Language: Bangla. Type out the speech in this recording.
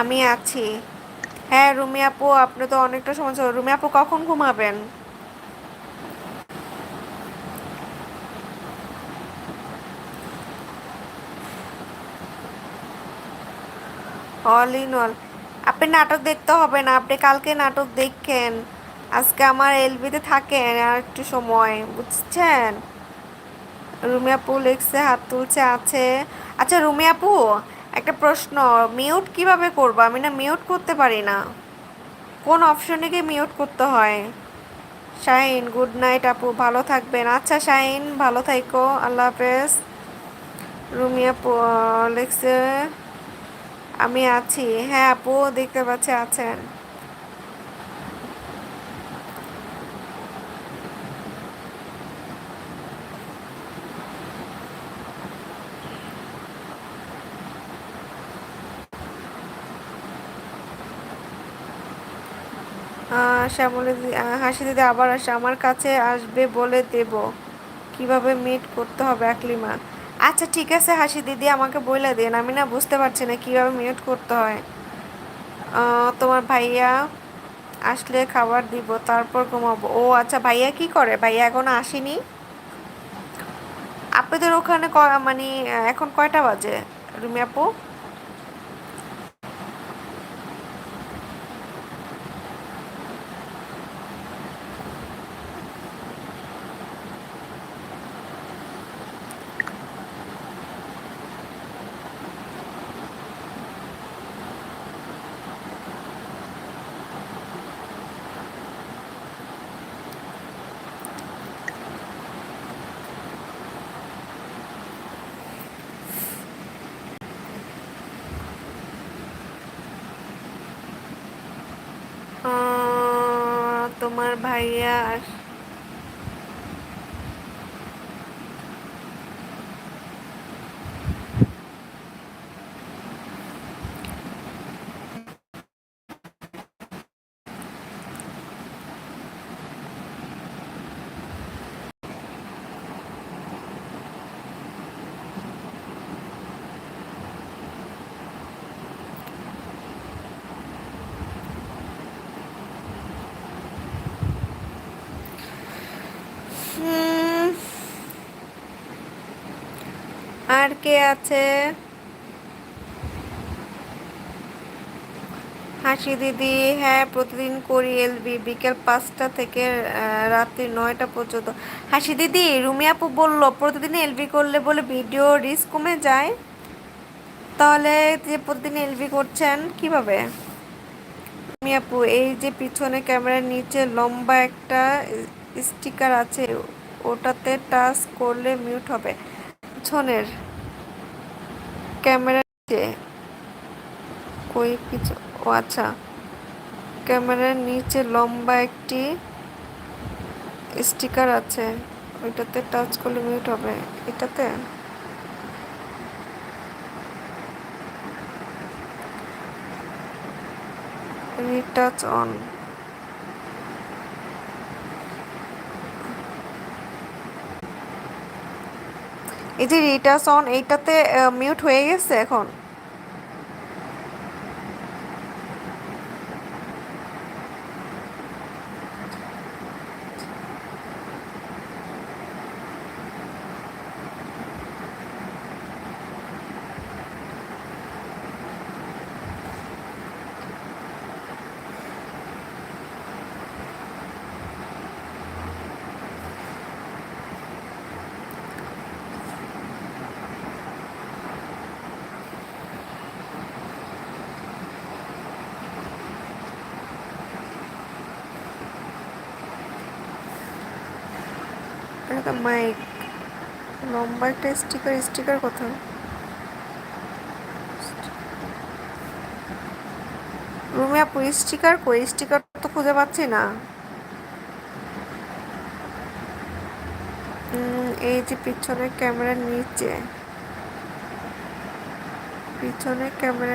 আমি আছি। হ্যাঁ রুমি আপু, আপনি তো অনেকটা সময় রুমি আপু, কখন ঘুমাবেন? অল ইন অল, আপনি নাটক দেখতে হবে না, আপনি কালকে নাটক দেখেন। আজকে আমার এলবিতে থাকেন, আর একটু সময়, বুঝছেন? রুমি আপু লিখছে, হাত তুলছে, আছে। আচ্ছা রুমি আপু একটা প্রশ্ন মিউট কীভাবে করব? আমি না মিউট করতে পারি না। কোন অপশনে গিয়ে মিউট করতে হয়? শাহিন গুড নাইট আপু, ভালো থাকবেন। আচ্ছা শাহিন ভালো থাইকো, আল্লাহ হাফেজ। রুমিয়া লিখছে আমি আছি। হ্যাঁ আপু, দেখতে পাচ্ছি আছেন। শ্যামলী হাসি দিদি আবার আসে, আমার কাছে আসবে বলে দেব। কীভাবে মিট করতে হবে একলিমা? আচ্ছা ঠিক আছে হাসি দিদি, আমাকে বলে দিন। আমি না বুঝতে পারছি না কীভাবে মিউট করতে হয়। তোমার ভাইয়া আসলে খাবার দিব, তারপর ঘুমাবো। ও আচ্ছা ভাইয়া কি করে? ভাইয়া এখনও আসেনি? আপনাদের ওখানে মানে এখন কয়টা বাজে, রুমি আপু? তোমার ভাইয়া আস- হুম, আর কে আছে? হাসি দিদি হ্যাঁ প্রতিদিন করি এলবি বিকেল পাঁচটা থেকে রাত্রি নয়টা পর্যন্ত। হাসি দিদি, রুমি আপু বলল, প্রতিদিন এলবি করলে বলে ভিডিও রিস্ক কমে যায়। তাহলে যে প্রতিদিন এলবি করছেন, কীভাবে? রুমি আপু, এই যে পিছনে ক্যামেরার নিচে লম্বা একটা স্টিকার আছে, ওটাতে টাচ করলে মিউট হবে। পিছনের ক্যামেরার নিচে। কই পিছু ও আচ্ছা। ক্যামেরার নিচে লম্বা একটি স্টিকার আছে। ওইটাতে টাচ করলে মিউট হবে। এটাতে? Retouch on. এই যে রিটার্স অন এইটাতে মিউট হয়ে গেছে এখন? এটা মাইক লম্বা একটা স্টিকার স্টিকার কোথায়? রুমে আপু স্টিকার কই? স্টিকার তো খুঁজে পাচ্ছি না। এই যে পিছনের ক্যামেরার নিচে। পিছনের ক্যামেরা